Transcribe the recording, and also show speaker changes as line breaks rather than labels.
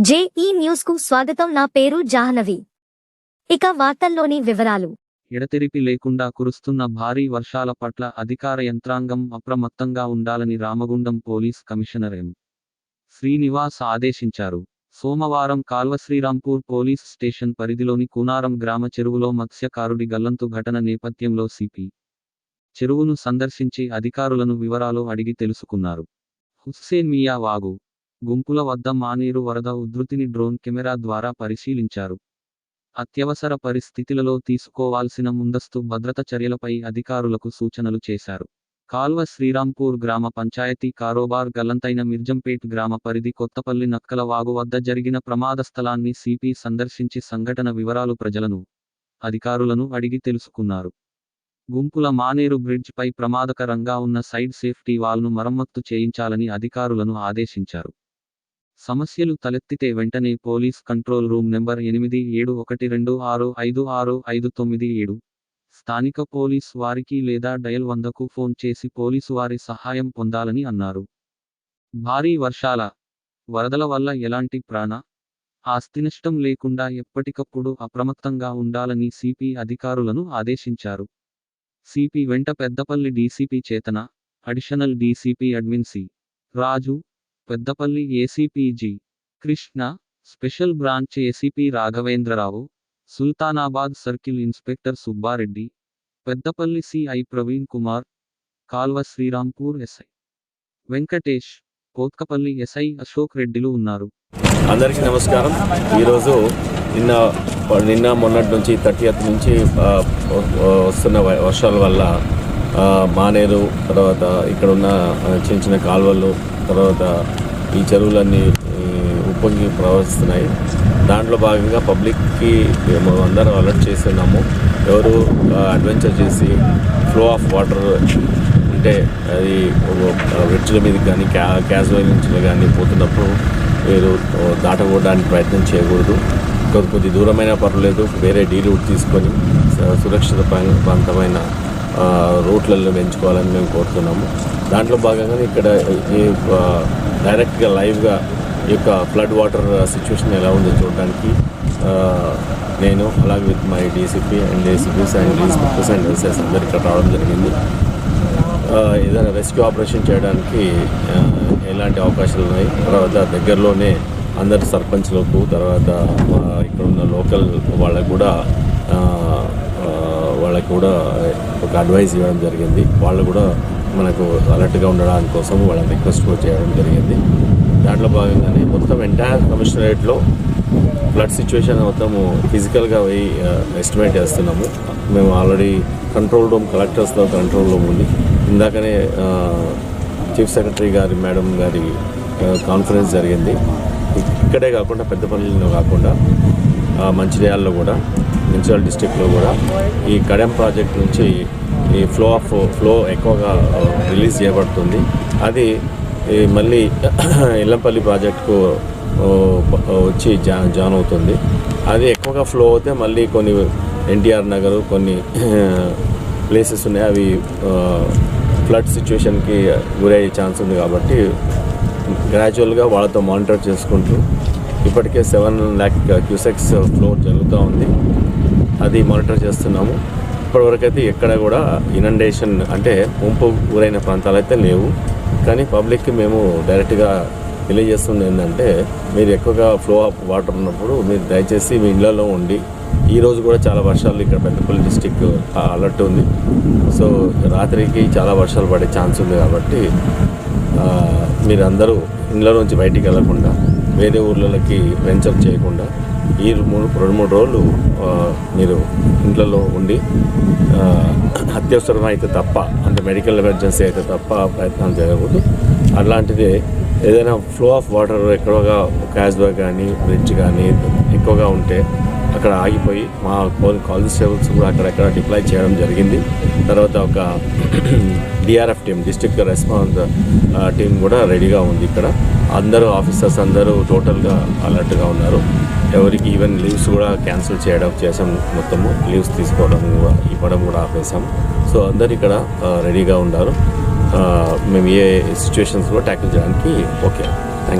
JEE న్యూస్కు స్వాగతం. నా పేరు జాహ్నవి. ఇక వార్తల్లోని వివరాలు.
ఎడతెరిపి లేకుండా కురుస్తున్న భారీ వర్షాల పట్ల అధికార యంత్రాంగం అప్రమత్తంగా ఉండాలని Ramagundam police commissioner M. Srinivas ఆదేశించారు. సోమవారం కాల్వ శ్రీరాంపూర్ పోలీస్ స్టేషన్ పరిధిలోని కూనారం గ్రామ చెరువులో మత్స్యకారుడి గల్లంతు ఘటన నేపథ్యంలో సిపి. చెరువును సందర్శించి అధికారులను వివరాలు అడిగి తెలుసుకున్నారు. హుస్సేన్ మియా వాగు. గుంపుల వద్ద మానేరు వరద ఉధృతిని డ్రోన్ కెమెరా ద్వారా పరిశీలించారు. అత్యవసర పరిస్థితులలో తీసుకోవాల్సిన ముందస్తు భద్రత చర్యలపై అధికారులకు సూచనలు చేశారు. కాల్వ శ్రీరాంపూర్ గ్రామ పంచాయతీ కారోబార్ గల్లంతైన మిర్జంపేట్ గ్రామ పరిధి కొత్తపల్లి నక్కల వాగు వద్ద జరిగిన ప్రమాద స్థలాన్ని సిపి సందర్శించి సంఘటన వివరాలు ప్రజలను అధికారులను అడిగి తెలుసుకున్నారు. గుంపుల మానేరు బ్రిడ్జ్పై ప్రమాదకరంగా ఉన్న సైడ్ సేఫ్టీ వాల్ను మరమ్మత్తు చేయించాలని అధికారులను ఆదేశించారు. సమస్యలు తలెత్తితే వెంటనే పోలీస్ కంట్రోల్ రూమ్ నెంబర్ ఎనిమిది ఏడు ఒకటి రెండు ఆరు ఐదు ఆరు ఐదు తొమ్మిది ఏడు. స్థానిక పోలీస్ వారికి లేదా డయల్ వందకు ఫోన్ చేసి పోలీసు వారి సహాయం పొందాలని అన్నారు. భారీ వర్షాల వరదల వల్ల ఎలాంటి ప్రాణ ఆస్తినష్టం లేకుండా ఎప్పటికప్పుడు అప్రమత్తంగా ఉండాలని సిపి అధికారులను ఆదేశించారు. సిపి వెంట Peddapalli DCP Chetana additional DCP admin C. Raju Peddapalli ACP G. Krishna special branch ACP Raghavendra Rao Sultanabad circle inspector Subba Reddy Peddapalli CI Praveen Kumar Kalva Srirampur SI. Venkatesh Kothapalli SI Ashok రెడ్డిలు ఉన్నారు.
అందరికీ నమస్కారం. ఈరోజు నిన్న నిన్న మొన్నటి నుంచి thirtieth నుంచి వస్తున్న వ- వర్షాల వల్ల ఆ, మానేరు తర్వాత ఇక్కడ ఉన్న చిన్న చిన్న కాలువలు తర్వాత ఈ చెరువులన్నీ ఉప్పొంగి ప్రవహిస్తున్నాయి. దాంట్లో భాగంగా పబ్లిక్కి మేము అందరం అలర్ట్ చేస్తున్నాము. ఎవరు అడ్వెంచర్ చేసి ఫ్లో ఆఫ్ వాటర్ అంటే అది బ్రిడ్జ్ల మీద కానీ క్యా క్యాజువల్ నుంచి కానీ పోతున్నప్పుడు మీరు దాటకూడడానికి ప్రయత్నం చేయకూడదు. కొద్ది కొద్ది దూరమైన పర్వాలేదు. వేరే డీ రూట్ తీసుకొని సురక్షిత ప్రాంతమైన రూట్లలో పెంచుకోవాలని మేము కోరుతున్నాము. దాంట్లో భాగంగానే ఇక్కడ ఈ డైరెక్ట్గా లైవ్గా ఈ యొక్క ఫ్లడ్ వాటర్ సిచ్యువేషన్ ఎలా ఉందో చూడడానికి నేను అలాగే with my DCP and DCPs and DCPs and SS అందరు ఇక్కడ రావడం జరిగింది. ఏదైనా రెస్క్యూ ఆపరేషన్ చేయడానికి ఎలాంటి అవకాశాలు ఉన్నాయి? తర్వాత దగ్గరలోనే అందరి సర్పంచ్లకు తర్వాత ఇక్కడ ఉన్న లోకల్ వాళ్ళకు కూడా వాళ్ళకు కూడా ఒక అడ్వైస్ ఇవ్వడం జరిగింది. వాళ్ళు కూడా మనకు అలర్ట్గా ఉండడానికి కోసం వాళ్ళని రిక్వెస్ట్ కూడా చేయడం జరిగింది. దాంట్లో భాగంగానే మొత్తం ఎంటైర్ కమిషనరేట్లో ఫ్లడ్ సిచ్యువేషన్ మొత్తము ఫిజికల్గా పోయి uh, ఎస్టిమేట్ చేస్తున్నాము. మేము ఆల్రెడీ కంట్రోల్ రూమ్ కలెక్టర్స్లో కంట్రోల్ రూమ్ ఉంది. ఇందాకనే uh, చీఫ్ సెక్రటరీ గారి మేడం గారి uh, కాన్ఫరెన్స్ జరిగింది. ఇక్కడే కాకుండా పెద్దపల్లిలో కాకుండా మంచిర్యాలలో కూడా మున్సిపల్ డిస్టిక్లో కూడా ఈ కడెం ప్రాజెక్ట్ నుంచి ఈ ఫ్లో ఆఫ్ ఫ్లో ఎక్కువగా రిలీజ్ చేయబడుతుంది. అది మళ్ళీ ఇల్లంపల్లి ప్రాజెక్టుకు వచ్చి జా జాన్ అవుతుంది. అది ఎక్కువగా ఫ్లో అవుతే మళ్ళీ కొన్ని ఎన్టీఆర్ నగర్ కొన్ని ప్లేసెస్ ఉన్నాయి. అవి ఫ్లడ్ సిచ్యువేషన్కి గురయ్యే ఛాన్స్ ఉంది కాబట్టి గ్రాడ్యువల్గా వాళ్ళతో మానిటర్ చేసుకుంటూ ఇప్పటికే సెవెన్ ల్యాక్ క్యూసెక్స్ ఫ్లో జరుగుతూ ఉంది. అది మానిటర్ చేస్తున్నాము. ఇప్పటివరకు అయితే ఎక్కడ కూడా ఇనండేషన్ అంటే ముంపు గురైన ప్రాంతాలు అయితే లేవు. కానీ పబ్లిక్కి మేము డైరెక్ట్గా తెలియజేస్తుంది ఏంటంటే మీరు ఎక్కువగా ఫ్లో ఆఫ్ వాటర్ ఉన్నప్పుడు మీరు దయచేసి మీ ఇళ్ళలో ఉండి ఈ రోజు కూడా చాలా వర్షాలు ఇక్కడ పెద్దపల్లి డిస్టిక్ అలర్ట్ ఉంది. సో రాత్రికి చాలా వర్షాలు పడే ఛాన్స్ ఉంది కాబట్టి మీరందరూ ఇళ్ళ నుంచి బయటికి వెళ్ళకుండా వేరే ఊర్లకి వెంచర్ చేయకుండా ఈ మూడు రెండు మూడు రోజులు మీరు ఇంట్లో ఉండి అత్యవసరం అయితే తప్ప అంటే మెడికల్ ఎమర్జెన్సీ అయితే తప్ప ప్రయత్నం చేయకూడదు అట్లాంటిది ఏదైనా ఫ్లో ఆఫ్ వాటర్ ఎక్కువగా క్యాజ్వా కానీ బ్రిడ్జ్ కానీ ఎక్కువగా ఉంటే అక్కడ ఆగిపోయి మా కానిస్టేబుల్స్ కూడా అక్కడక్కడ డిప్లాయ్ చేయడం జరిగింది. తర్వాత ఒక DRF team district response team కూడా రెడీగా ఉంది ఇక్కడ. అందరూ ఆఫీసర్స్ అందరూ టోటల్గా అలర్ట్గా ఉన్నారు. ఎవరికి ఈవెన్ లీవ్స్ కూడా క్యాన్సిల్ చేయడం చేసాం మొత్తము లీవ్స్ తీసుకోవడం కూడా ఇవ్వడం కూడా ఆపేసాం సో అందరు ఇక్కడ రెడీగా ఉన్నారు. మేము ఏ సిచ్యువేషన్స్ కూడా ట్యాకిల్ చేయడానికి ఓకే.